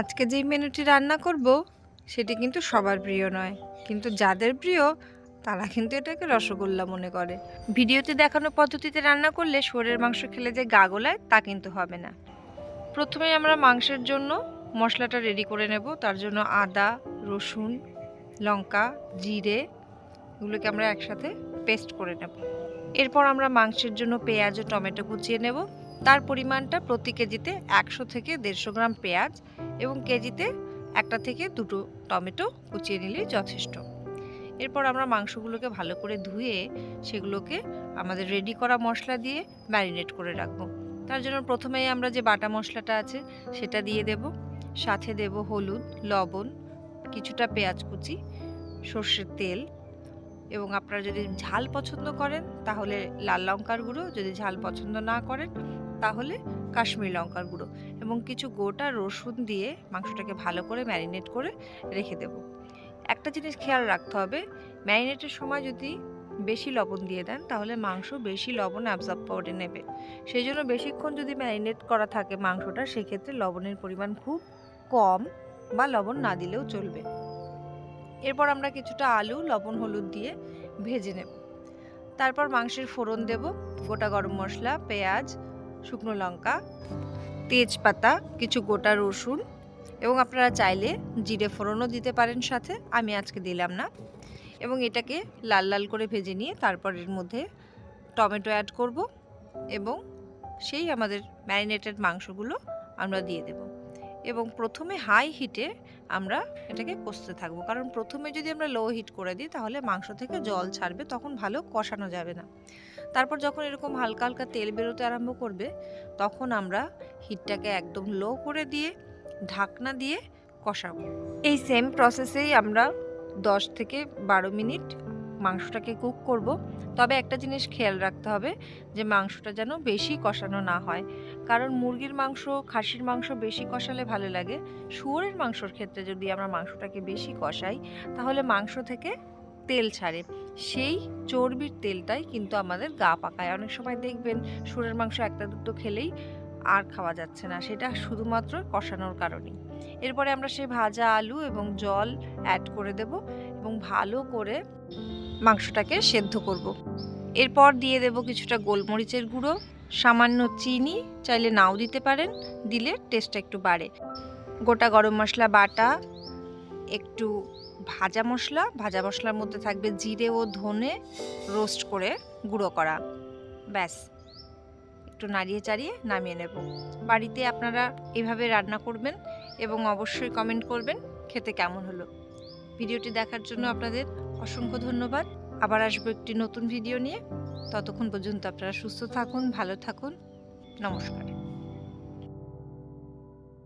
আজকে যেই মেনুটি রান্না করব, সেটি কিন্তু সবার প্রিয় নয়। কিন্তু যাদের প্রিয়, তারা কিন্তু এটাকে রসগোল্লা মনে করে। ভিডিওতে দেখানো পদ্ধতিতে রান্না করলে শোরের মাংস খেলে যে গা গোলায়, তা কিন্তু হবে না। প্রথমে আমরা মাংসের জন্য মশলাটা রেডি করে নেব। তার জন্য আদা, রসুন, লঙ্কা, জিরে, এগুলোকে আমরা একসাথে পেস্ট করে নেব। এরপর আমরা মাংসের জন্য পেঁয়াজ ও টমেটো কুচিয়ে নেব। তার পরিমাণটা প্রতি কেজিতে একশো থেকে দেড়শো গ্রাম পেঁয়াজ এবং কেজিতে একটা থেকে দুটো টমেটো কুচিয়ে নিলেই যথেষ্ট। এরপর আমরা মাংসগুলোকে ভালো করে ধুয়ে সেগুলোকে আমাদের রেডি করা মশলা দিয়ে ম্যারিনেট করে রাখব। তার জন্য প্রথমেই আমরা যে বাটা মশলাটা আছে সেটা দিয়ে দেব। সাথে দেব হলুদ, লবণ, কিছুটা পেঁয়াজ কুচি, সর্ষের তেল এবং আপনারা যদি ঝাল পছন্দ করেন তাহলে লাল লঙ্কার গুঁড়ো, যদি ঝাল পছন্দ না করেন তাহলে কাশ্মীরি লঙ্কার গুঁড়ো এবং কিছু গোটা রসুন দিয়ে মাংসটাকে ভালো করে ম্যারিনেট করে রেখে দেব। একটা জিনিস খেয়াল রাখতে হবে, ম্যারিনেটের সময় যদি বেশি লবণ দিয়ে দেন, তাহলে মাংস বেশি লবণ অ্যাবজর্ব করে নেবে। সেই জন্য বেশিক্ষণ যদি ম্যারিনেট করা থাকে মাংসটা, সেক্ষেত্রে লবণের পরিমাণ খুব কম বা লবণ না দিলেও চলবে। এরপর আমরা কিছুটা আলু, লবণ, হলুদ দিয়ে ভেজে নেব। তারপর মাংসের ফোড়ন দেব, গোটা গরম মশলা, পেঁয়াজ শুকনো লঙ্কা, তেজপাতা, কিছু গোটা রসুন এবং আপনারা চাইলে জিরে ফোড়নও দিতে পারেন সাথে, আমি আজকে দিলাম না। এবং এটাকে লাল লাল করে ভেজে নিয়ে তারপর এর মধ্যে টমেটো অ্যাড করব এবং সেই আমাদের ম্যারিনেটেড মাংসগুলো আমরা দিয়ে দেব। এবং প্রথমে হাই হিটে আমরা এটাকে কষতে থাকব। কারণ প্রথমে যদি আমরা লো হিট করে দিই, তাহলে মাংস থেকে জল ছাড়বে, তখন ভালো কষানো যাবে না। তারপর যখন এরকম হালকা হালকা তেল বেরোতে আরম্ভ করবে, তখন আমরা হিটটাকে একদম লো করে দিয়ে, ঢাকনা দিয়ে কষাবো। এই সেম প্রসেসেই আমরা দশ থেকে বারো মিনিট মাংসটাকে কুক করব। তবে একটা জিনিস খেয়াল রাখতে হবে যে মাংসটা যেন বেশি কষানো না হয়। কারণ মুরগির মাংস, খাসির মাংস বেশি কষালে ভালো লাগে। শুয়োরের মাংসর ক্ষেত্রে যদি আমরা মাংসটাকে বেশি কষাই, তাহলে মাংস থেকে তেল ছাড়ে। সেই চর্বির তেলটাই কিন্তু আমাদের গা পাকায়। অনেক সময় দেখবেন শুয়োরের মাংস একটা দুটো খেলেই আর খাওয়া যাচ্ছে না। সেটা শুধুমাত্র কষানোর কারণেই। এরপরে আমরা সেই ভাজা আলু এবং জল অ্যাড করে দেব এবং ভালো করে মাংসটাকে সেদ্ধ করব। এরপর দিয়ে দেব কিছুটা গোলমরিচের গুঁড়ো, সামান্য চিনি, চাইলে নাও দিতে পারেন, দিলে টেস্টটা একটু বাড়ে। গোটা গরম মশলা বাটা, একটু ভাজা মশলা, ভাজা মশলার মধ্যে থাকবে জিরে ও ধনে রোস্ট করে গুঁড়ো করা। ব্যাস, একটু নাড়িয়ে চাড়িয়ে নামিয়ে নেব। বাড়িতে আপনারা এভাবে রান্না করবেন এবং অবশ্যই কমেন্ট করবেন, খেতে কেমন হলো? ভিডিওটি দেখার জন্য আপনাদের অসংখ্য ধন্যবাদ। আবার আসব একটি নতুন ভিডিও নিয়ে। ততক্ষণ পর্যন্ত আপনারা সুস্থ থাকুন, ভালো থাকুন। নমস্কার।